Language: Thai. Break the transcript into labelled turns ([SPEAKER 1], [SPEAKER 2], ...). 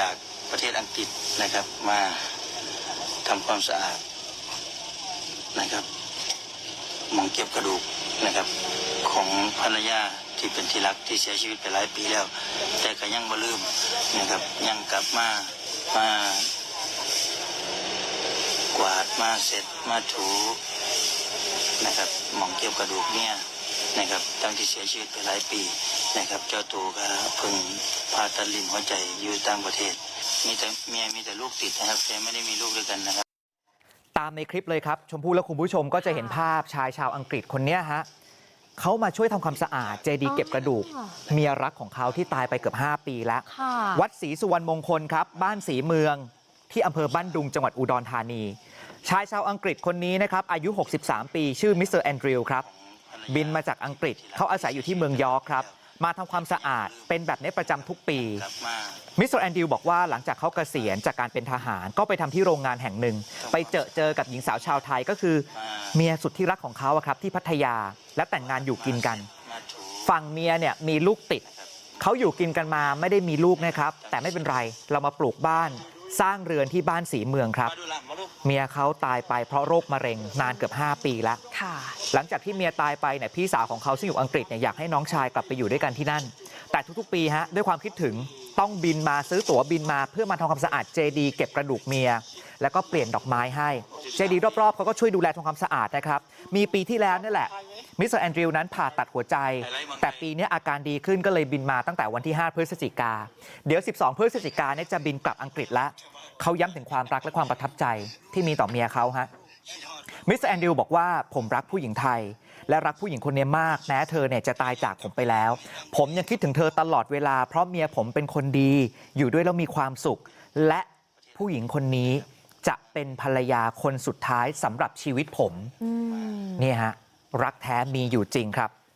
[SPEAKER 1] จากประเทศอังกฤษนะครับมาทำความสะอาดนะครับมองเก็บกระดูกนะครับ ของภรรยาที่เป็นที่รักที่เสียชีวิตไปหลายปีแล้ว แต่ก็ยังบ่ลืมนะครับยังกลับมามากวาดมาเสร็จมาถูนะครับมองเก็บกระดูกเนี่ยนะครับตั้งที่เสียชีวิตไปหลายปีนะครับ เจ้าตัวก็เพิ่ง ผ่าตัดลิ้นหัวใจอยู่ต่างประเทศ มีแต่เมียมีแต่ลูกติดนะครับแต่ไม่ได้มีลูกด้วยกันนะครับ
[SPEAKER 2] ตามในคลิปเลยครับ ชมพู่และคุณผู้ชมก็จะเห็นภาพชายชาวอังกฤษคนเนี้ยฮะเขามาช่วยทำความสะอาดเจดีย์เก็บกระดูก
[SPEAKER 3] อ๋อ
[SPEAKER 2] เมียรักของเขาที่ตายไปเกือบ 5 ปีแล้ว
[SPEAKER 3] ค่ะ
[SPEAKER 2] วัดศรีสุวรรณมงคลครับ บ้านศรีเมืองที่อำเภอบ้านดุงจังหวัดอุดรธานี ชายชาวอังกฤษคนนี้นะครับ อายุ 63 ปี ชื่อมิสเตอร์แอนดริวครับ บินมาจากอังกฤษเขาอาศัยอยู่ที่เมืองยอร์กครับ มาทำความสะอาดเป็นแบบนี้ประจำทุกปี
[SPEAKER 1] กลับมา
[SPEAKER 2] มิสเตอร์แอนดิวบอกว่าหลังจากเขาเกษียณจากการเป็นทหารก็ไปทำที่โรงงานแห่งหนึ่ง ไปเจอเจอกับหญิงสาวชาวไทยก็คือ เมียสุดที่รักของเขาอะครับที่พัทยาและแต่งงานอยู่กินกัน
[SPEAKER 1] มาถู
[SPEAKER 2] ฝั่งเมียเนี่ยมีลูกติดเขาอยู่กินกันมาไม่ได้มีลูกนะครับ แต่ไม่เป็นไรเรามาปลูกบ้าน สร้างเรือนที่บ้านสีเมืองครับ
[SPEAKER 1] มาดูหลังมาดู
[SPEAKER 2] เมียเขาตายไปเพราะโรคมะเร็งนานเกือบ 5 ปีแล้ว
[SPEAKER 3] ค่ะ
[SPEAKER 2] หลังจากที่เมียตายไปเนี่ยพี่สาวของเขาซึ่งอยู่อังกฤษเนี่ยอยากให้น้องชายกลับไปอยู่ด้วยกันที่นั่น แต่ทุกๆปีฮะด้วยความคิดถึงต้องบินมาซื้อตั๋วบินมาเพื่อมาทำความสะอาดเจดี เก็บกระดูกเมีย แล้วก็เปลี่ยนดอกไม้ให้เจดีรอบๆเขาก็ช่วยดูแลทำความสะอาดนะครับมีปีที่แล้วนี่แหละมิสเตอร์แอนดริวนั้นผ่าตัดหัวใจ แต่ปีนี้อาการดีขึ้นก็เลยบินมาตั้งแต่วันที่ 5 พฤศจิกา เดี๋ยว 12 พฤศจิกาเนี่ยจะบินกลับอังกฤษแล้วเขาย้ำถึงความรักและความประทับใจที่มีต่อเมียเขาฮะมิสเตอร์แอนดริวบอกว่าผมรักผู้หญิงไทย และรักผู้หญิงคนนี้มากแม้เธอเนี่ยจะตายจากผมไปแล้ว ผมยังคิดถึงเธอตลอดเวลาเพราะเมียผมเป็นคนดี อยู่ด้วยแล้วมีความสุข และผู้หญิงคนนี้ จะเป็นภรรยาคนสุดท้ายสำหรับชีวิตผม
[SPEAKER 3] อืม
[SPEAKER 2] นี่ฮะรักแท้มีอยู่จริงครับ